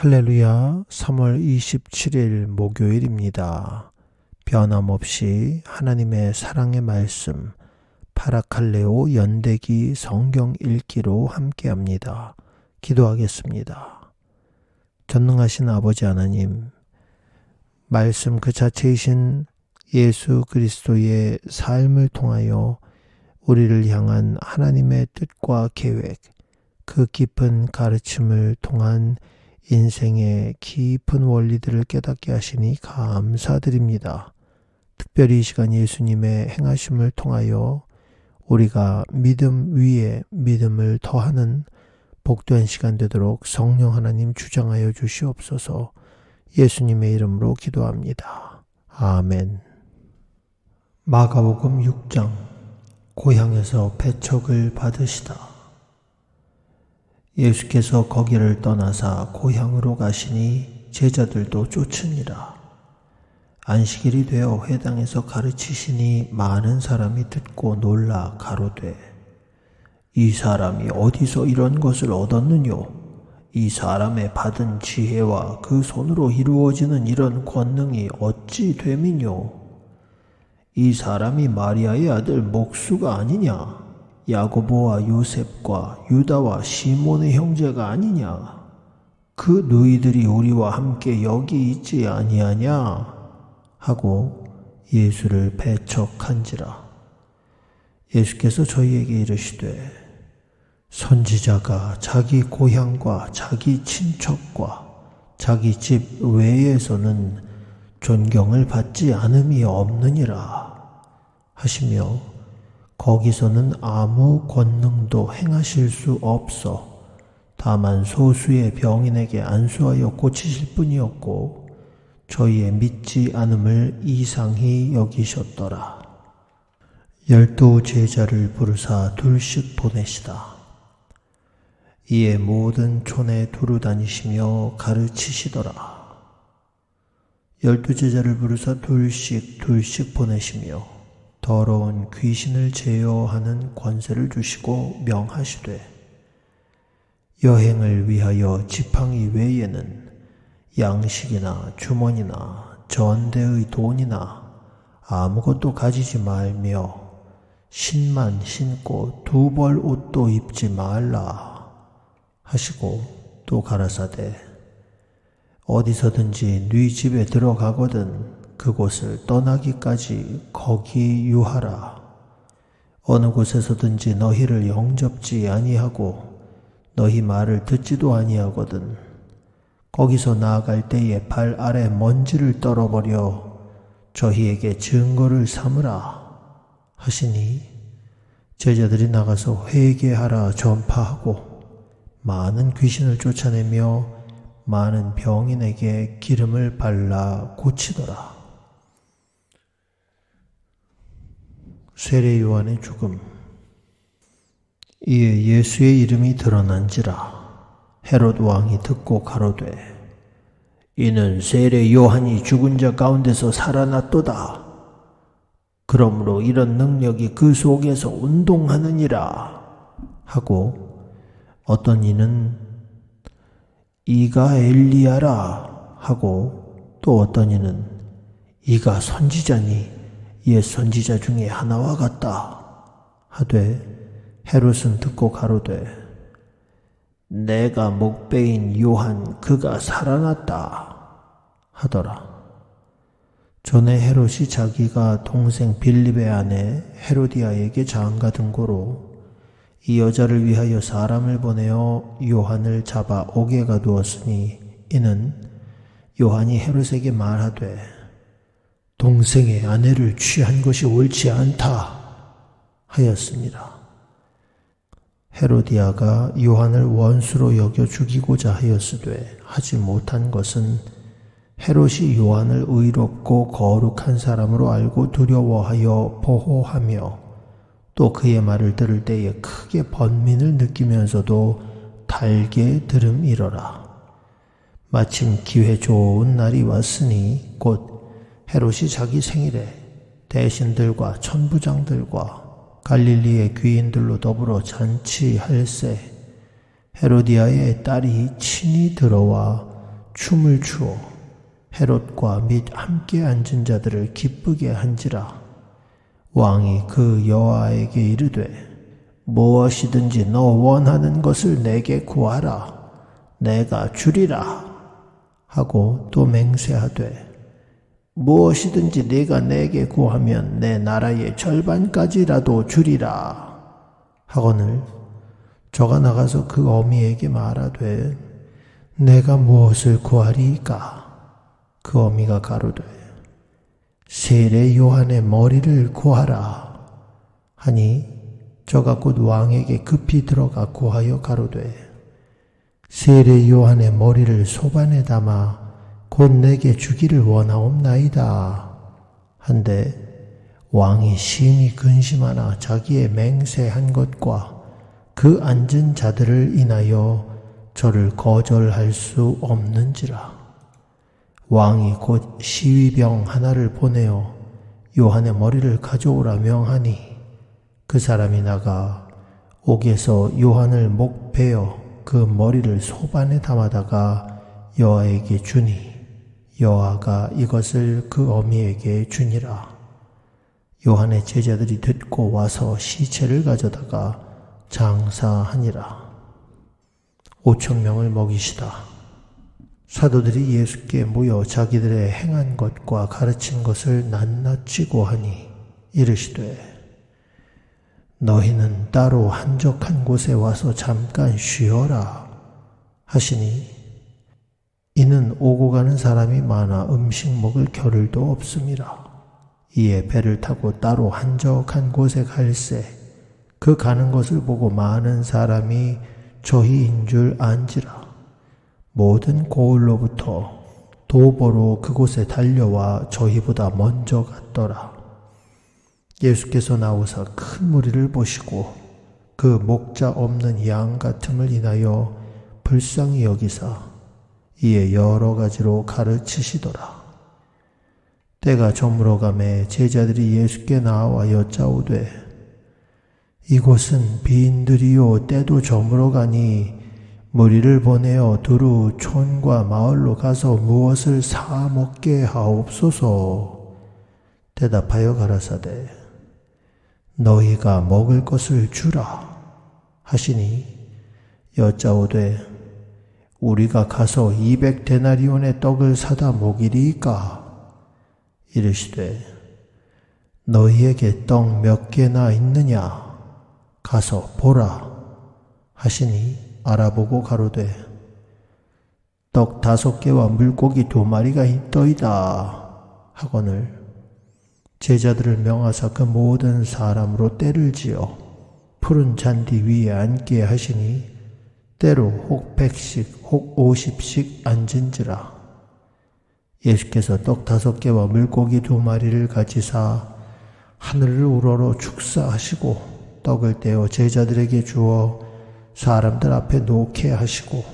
할렐루야 3월 27일 목요일입니다. 변함없이 하나님의 사랑의 말씀 파라칼레오 연대기 성경 읽기로 함께합니다. 기도하겠습니다. 전능하신 아버지 하나님 말씀 그 자체이신 예수 그리스도의 삶을 통하여 우리를 향한 하나님의 뜻과 계획 그 깊은 가르침을 통한 인생의 깊은 원리들을 깨닫게 하시니 감사드립니다. 특별히 이 시간 예수님의 행하심을 통하여 우리가 믿음 위에 믿음을 더하는 복된 시간 되도록 성령 하나님 주장하여 주시옵소서 예수님의 이름으로 기도합니다. 아멘. 마가복음 6장 고향에서 배척을 받으시다. 예수께서 거기를 떠나사 고향으로 가시니 제자들도 쫓으니라. 안식일이 되어 회당에서 가르치시니 많은 사람이 듣고 놀라 가로되 이 사람이 어디서 이런 것을 얻었느뇨? 이 사람의 받은 지혜와 그 손으로 이루어지는 이런 권능이 어찌 됨이뇨? 이 사람이 마리아의 아들 목수가 아니냐? 야고보와 요셉과 유다와 시몬의 형제가 아니냐? 그 너희들이 우리와 함께 여기 있지 아니하냐? 하고 예수를 배척한지라. 예수께서 저희에게 이르시되 선지자가 자기 고향과 자기 친척과 자기 집 외에서는 존경을 받지 않음이 없느니라 하시며 거기서는 아무 권능도 행하실 수 없어 다만 소수의 병인에게 안수하여 고치실 뿐이었고 저희의 믿지 않음을 이상히 여기셨더라. 열두 제자를 부르사 둘씩 보내시다. 이에 모든 촌에 두루 다니시며 가르치시더라. 열두 제자를 부르사 둘씩 둘씩 보내시며 더러운 귀신을 제어하는 권세를 주시고 명하시되 여행을 위하여 지팡이 외에는 양식이나 주머니나 전대의 돈이나 아무것도 가지지 말며 신만 신고 두 벌 옷도 입지 말라 하시고 또 가라사대 어디서든지 네 집에 들어가거든 그곳을 떠나기까지 거기 유하라. 어느 곳에서든지 너희를 영접지 아니하고 너희 말을 듣지도 아니하거든. 거기서 나아갈 때에 발 아래 먼지를 떨어버려 저희에게 증거를 삼으라 하시니 제자들이 나가서 회개하라 전파하고 많은 귀신을 쫓아내며 많은 병인에게 기름을 발라 고치더라. 세례 요한의 죽음. 이에 예수의 이름이 드러난지라 헤롯 왕이 듣고 가로되 이는 세례 요한이 죽은 자 가운데서 살아났도다. 그러므로 이런 능력이 그 속에서 운동하느니라 하고 어떤 이는 이가 엘리야라 하고 또 어떤 이는 이가 선지자니 옛 선지자 중에 하나와 같다. 하되 헤롯은 듣고 가로되 내가 목배인 요한 그가 살아났다 하더라. 전에 헤롯이 자기가 동생 빌립의 아내 헤로디아에게 장가든 고로 이 여자를 위하여 사람을 보내어 요한을 잡아 옥에 가두었으니 이는 요한이 헤롯에게 말하되 동생의 아내를 취한 것이 옳지 않다 하였습니다. 헤로디아가 요한을 원수로 여겨 죽이고자 하였으되 하지 못한 것은 헤롯이 요한을 의롭고 거룩한 사람으로 알고 두려워하여 보호하며 또 그의 말을 들을 때에 크게 번민을 느끼면서도 달게 들음이러라. 마침 기회 좋은 날이 왔으니 곧 헤롯이 자기 생일에 대신들과 천부장들과 갈릴리의 귀인들로 더불어 잔치할세 헤로디아의 딸이 친히 들어와 춤을 추어 헤롯과 및 함께 앉은 자들을 기쁘게 한지라. 왕이 그 여호와에게 이르되 무엇이든지 너 원하는 것을 내게 구하라. 내가 주리라. 하고 또 맹세하되 무엇이든지 네가 내게 구하면 내 나라의 절반까지라도 주리라. 하거늘 저가 나가서 그 어미에게 말하되 내가 무엇을 구하리이까? 그 어미가 가로되 세례 요한의 머리를 구하라. 하니 저가 곧 왕에게 급히 들어가 구하여 가로되 세례 요한의 머리를 소반에 담아 곧 내게 주기를 원하옵나이다. 한데 왕이 심히 근심하나 자기의 맹세한 것과 그 앉은 자들을 인하여 저를 거절할 수 없는지라. 왕이 곧 시위병 하나를 보내어 요한의 머리를 가져오라 명하니 그 사람이 나가 옥에서 요한을 목베어 그 머리를 소반에 담아다가 여호와에게 주니 여호와가 이것을 그 어미에게 주니라. 요한의 제자들이 듣고 와서 시체를 가져다가 장사하니라. 오천 명을 먹이시다. 사도들이 예수께 모여 자기들의 행한 것과 가르친 것을 낱낱이 고하니 이르시되 너희는 따로 한적한 곳에 와서 잠깐 쉬어라 하시니 이는 오고 가는 사람이 많아 음식 먹을 겨를도 없음이라. 이에 배를 타고 따로 한적한 곳에 갈새 그 가는 것을 보고 많은 사람이 저희인 줄 안지라. 모든 고을로부터 도보로 그곳에 달려와 저희보다 먼저 갔더라. 예수께서 나오사 큰 무리를 보시고 그 목자 없는 양 같음을 인하여 불쌍히 여기사 이에 여러 가지로 가르치시더라. 때가 저물어감에 제자들이 예수께 나와 여짜오되 이곳은 빈들이요 때도 저물어가니 무리를 보내어 두루 촌과 마을로 가서 무엇을 사 먹게 하옵소서 대답하여 가라사대 너희가 먹을 것을 주라 하시니 여짜오되 우리가 가서 이백 데나리온의 떡을 사다 먹이리이까? 이르시되 너희에게 떡 몇 개나 있느냐? 가서 보라. 하시니 알아보고 가로되 떡 다섯 개와 물고기 두 마리가 있더이다. 하거늘 제자들을 명하사 그 모든 사람으로 때를 지어 푸른 잔디 위에 앉게 하시니 때로 혹 백씩 혹 오십씩 앉은지라. 예수께서 떡 다섯 개와 물고기 두 마리를 가지사 하늘을 우러러 축사하시고 떡을 떼어 제자들에게 주어 사람들 앞에 놓게 하시고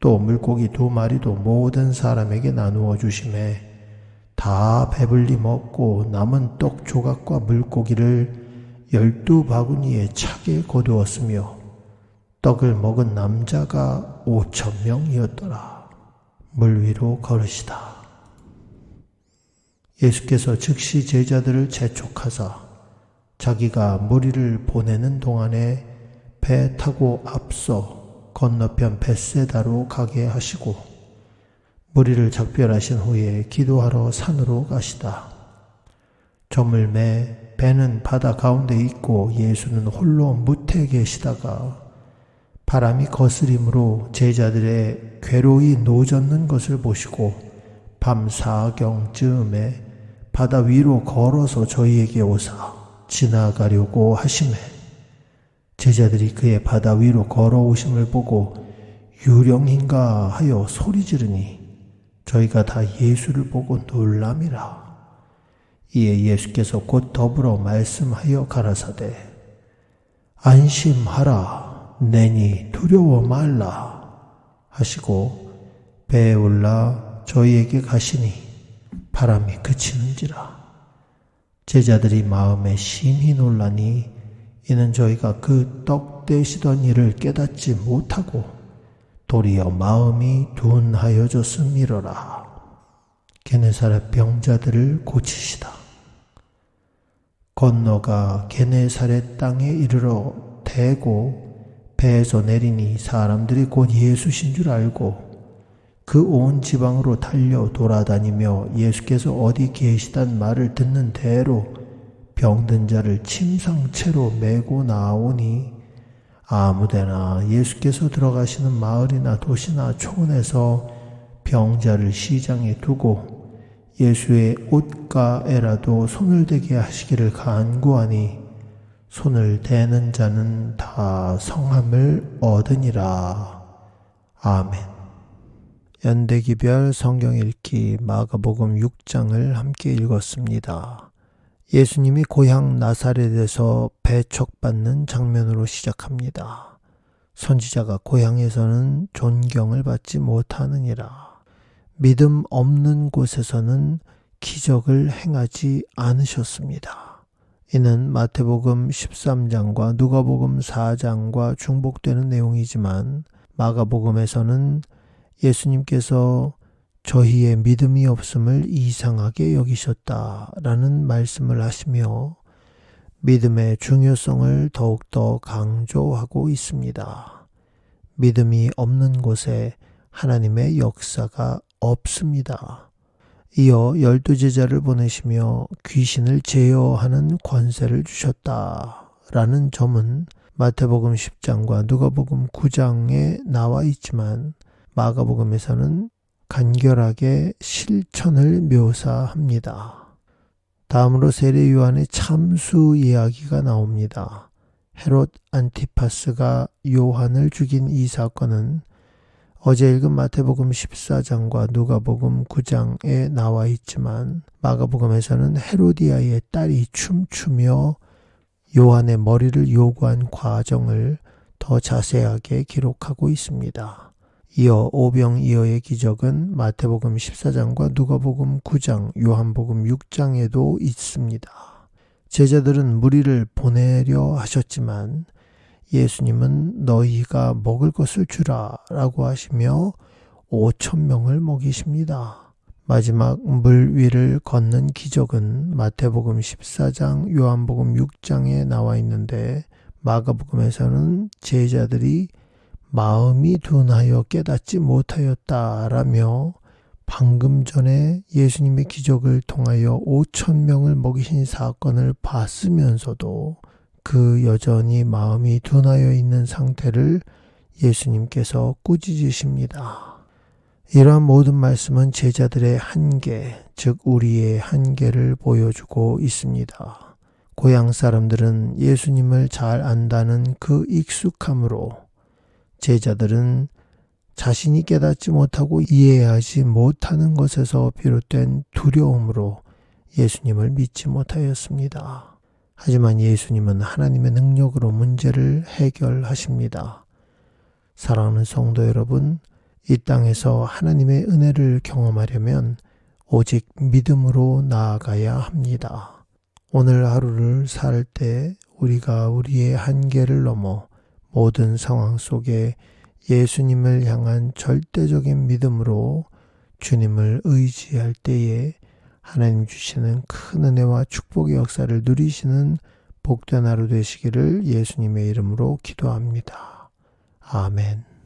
또 물고기 두 마리도 모든 사람에게 나누어 주심에 다 배불리 먹고 남은 떡 조각과 물고기를 열두 바구니에 차게 거두었으며 떡을 먹은 남자가 오천 명이었더라. 물 위로 걸으시다. 예수께서 즉시 제자들을 재촉하사 자기가 무리를 보내는 동안에 배 타고 앞서 건너편 벳세다로 가게 하시고 무리를 작별하신 후에 기도하러 산으로 가시다. 저물매 배는 바다 가운데 있고 예수는 홀로 무태 계시다가 바람이 거스림으로 제자들의 괴로이 노젓는 것을 보시고 밤 사경쯤에 바다 위로 걸어서 저희에게 오사 지나가려고 하심에 제자들이 그의 바다 위로 걸어오심을 보고 유령인가 하여 소리 지르니 저희가 다 예수를 보고 놀람이라. 이에 예수께서 곧 더불어 말씀하여 가라사대 안심하라 내니 두려워 말라 하시고 배에 올라 저희에게 가시니 바람이 그치는지라 제자들이 마음에 심히 놀라니 이는 저희가 그 떡 떼시던 일을 깨닫지 못하고 도리어 마음이 둔하여 졌음이로라. 게네사렛 병자들을 고치시다. 건너가 게네사렛 땅에 이르러 대고 배에서 내리니 사람들이 곧 예수신 줄 알고 그 온 지방으로 달려 돌아다니며 예수께서 어디 계시단 말을 듣는 대로 병든 자를 침상채로 메고 나오니 아무데나 예수께서 들어가시는 마을이나 도시나 촌에서 병자를 시장에 두고 예수의 옷가에라도 손을 대게 하시기를 간구하니 손을 대는 자는 다 성함을 얻으니라. 아멘. 연대기별 성경 읽기 마가복음 6장을 함께 읽었습니다. 예수님이 고향 나사렛에서 배척받는 장면으로 시작합니다. 선지자가 고향에서는 존경을 받지 못하느니라. 믿음 없는 곳에서는 기적을 행하지 않으셨습니다. 이는 마태복음 13장과 누가복음 4장과 중복되는 내용이지만 마가복음에서는 예수님께서 저희의 믿음이 없음을 이상하게 여기셨다라는 말씀을 하시며 믿음의 중요성을 더욱더 강조하고 있습니다. 믿음이 없는 곳에 하나님의 역사가 없습니다. 이어 열두 제자를 보내시며 귀신을 제어하는 권세를 주셨다 라는 점은 마태복음 10장과 누가복음 9장에 나와 있지만 마가복음에서는 간결하게 실천을 묘사합니다. 다음으로 세례 요한의 참수 이야기가 나옵니다. 헤롯 안티파스가 요한을 죽인 이 사건은 어제 읽은 마태복음 14장과 누가복음 9장에 나와 있지만 마가복음에서는 헤로디아의 딸이 춤추며 요한의 머리를 요구한 과정을 더 자세하게 기록하고 있습니다. 이어 오병이어의 기적은 마태복음 14장과 누가복음 9장, 요한복음 6장에도 있습니다. 제자들은 무리를 보내려 하셨지만 예수님은 너희가 먹을 것을 주라 라고 하시며 5천 명을 먹이십니다. 마지막 물 위를 걷는 기적은 마태복음 14장, 요한복음 6장에 나와 있는데 마가복음에서는 제자들이 마음이 둔하여 깨닫지 못하였다라며 방금 전에 예수님의 기적을 통하여 5천 명을 먹이신 사건을 봤으면서도 그 여전히 마음이 둔하여 있는 상태를 예수님께서 꾸짖으십니다. 이러한 모든 말씀은 제자들의 한계, 즉 우리의 한계를 보여주고 있습니다. 고향 사람들은 예수님을 잘 안다는 그 익숙함으로 제자들은 자신이 깨닫지 못하고 이해하지 못하는 것에서 비롯된 두려움으로 예수님을 믿지 못하였습니다. 하지만 예수님은 하나님의 능력으로 문제를 해결하십니다. 사랑하는 성도 여러분, 이 땅에서 하나님의 은혜를 경험하려면 오직 믿음으로 나아가야 합니다. 오늘 하루를 살 때 우리가 우리의 한계를 넘어 모든 상황 속에 예수님을 향한 절대적인 믿음으로 주님을 의지할 때에 하나님 주시는 큰 은혜와 축복의 역사를 누리시는 복된 하루 되시기를 예수님의 이름으로 기도합니다. 아멘.